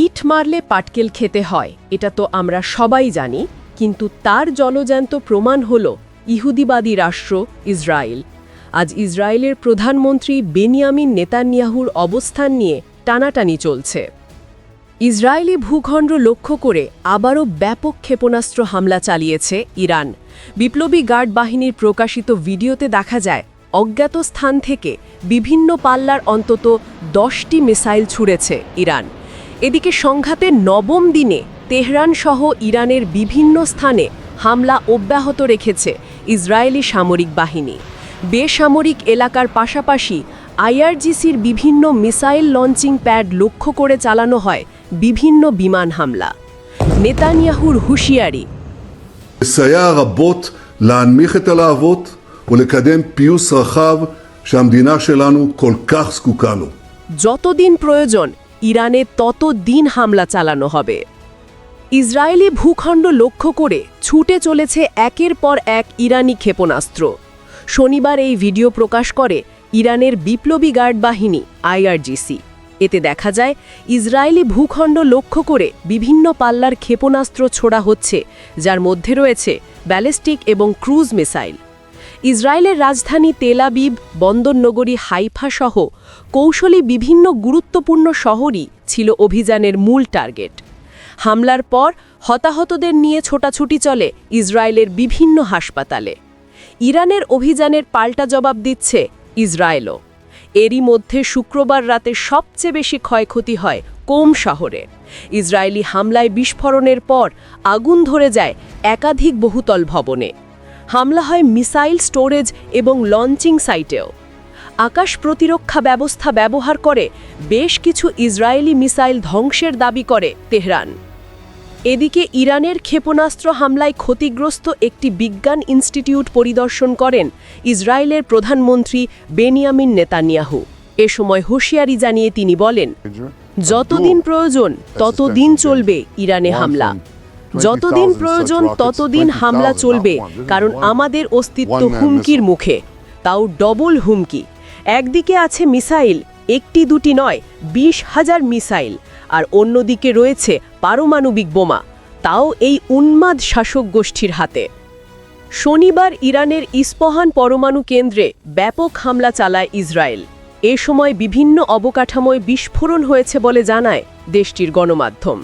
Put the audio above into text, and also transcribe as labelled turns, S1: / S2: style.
S1: ইট মারলে পাটকেল খেতে হয় এটা তো আমরা সবাই জানি কিন্তু তার জলজান্ত প্রমাণ হল ইহুদিবাদী রাষ্ট্র ইসরায়েল আজ ইসরায়েলের প্রধানমন্ত্রী বেনিয়ামিন নেতানিয়াহুর অবস্থান নিয়ে টানাটানি চলছে ইসরায়েলি ভূখণ্ড লক্ষ্য করে আবারও ব্যাপক ক্ষেপণাস্ত্র হামলা চালিয়েছে ইরান বিপ্লবী গার্ড বাহিনীর প্রকাশিত ভিডিওতে দেখা যায় অজ্ঞাত স্থান থেকে বিভিন্ন পাল্লার অন্তত দশটি মিসাইল ছুড়েছে ইরান এদিকে সংঘাতের নবম দিনে তেহরান সহ ইরানের বিভিন্ন স্থানে হামলা অব্যাহত রেখেছে ইসরায়েলি সামরিক বাহিনী বেসামরিক এলাকার পাশাপাশি আইআরজিসির বিভিন্ন মিসাইল লঞ্চিং প্যাড লক্ষ্য করে চালানো হয় বিভিন্ন বিমান হামলা নেতানিয়াহুর হুঁশিয়ারি যতদিন প্রয়োজন ইরানে তত দিন হামলা চালানো হবে ইসরায়েলি ভূখণ্ড লক্ষ্য করে ছুটে চলেছে একের পর এক ইরানি ক্ষেপণাস্ত্র শনিবার এই ভিডিও প্রকাশ করে ইরানের বিপ্লবী গার্ড বাহিনী আইআরজিসি এতে দেখা যায় ইসরায়েলি ভূখণ্ড লক্ষ্য করে বিভিন্ন পাল্লার ক্ষেপণাস্ত্র ছোড়া হচ্ছে যার মধ্যে রয়েছে ব্যালিস্টিক এবং ক্রুজ মিসাইল ইসরায়েলের রাজধানী তেলাবিব বন্দরনগরী হাইফা সহ কৌশলী বিভিন্ন গুরুত্বপূর্ণ শহরই ছিল অভিযানের মূল টার্গেট হামলার পর হতাহতদের নিয়ে ছোটাছুটি চলে ইসরায়েলের বিভিন্ন হাসপাতালে ইরানের অভিযানের পাল্টা জবাব দিচ্ছে ইসরায়েলও এরই মধ্যে শুক্রবার রাতে সবচেয়ে বেশি ক্ষয়ক্ষতি হয় কোম শহরে ইসরায়েলি হামলায় বিস্ফোরণের পর আগুন ধরে যায় একাধিক বহুতল ভবনে হামলা হয় মিসাইল স্টোরেজ এবং লঞ্চিং সাইটেও আকাশ প্রতিরক্ষা ব্যবস্থা ব্যবহার করে বেশ কিছু ইসরায়েলি মিসাইল ধ্বংসের দাবি করে তেহরান এদিকে ইরানের ক্ষেপণাস্ত্র হামলায় ক্ষতিগ্রস্ত একটি বিজ্ঞান ইনস্টিটিউট পরিদর্শন করেন ইসরায়েলের প্রধানমন্ত্রী বেনিয়ামিন নেতানিয়াহু এ সময় হুঁশিয়ারি জানিয়ে তিনি বলেন যতদিন প্রয়োজন ততদিন চলবে ইরানে হামলা যতদিন প্রয়োজন ততদিন হামলা চলবে কারণ আমাদের অস্তিত্ব হুমকির মুখে তাও ডবল হুমকি একদিকে আছে মিসাইল একটি দুটি নয় বিশ হাজার মিসাইল আর অন্যদিকে রয়েছে পারমাণবিক বোমা তাও এই উন্মাদ শাসক গোষ্ঠীর হাতে শনিবার ইরানের ইস্পহান পরমাণু কেন্দ্রে ব্যাপক হামলা চালায় ইসরায়েল এ সময় বিভিন্ন অবকাঠামোয় বিস্ফোরণ হয়েছে বলে জানায় দেশটির গণমাধ্যম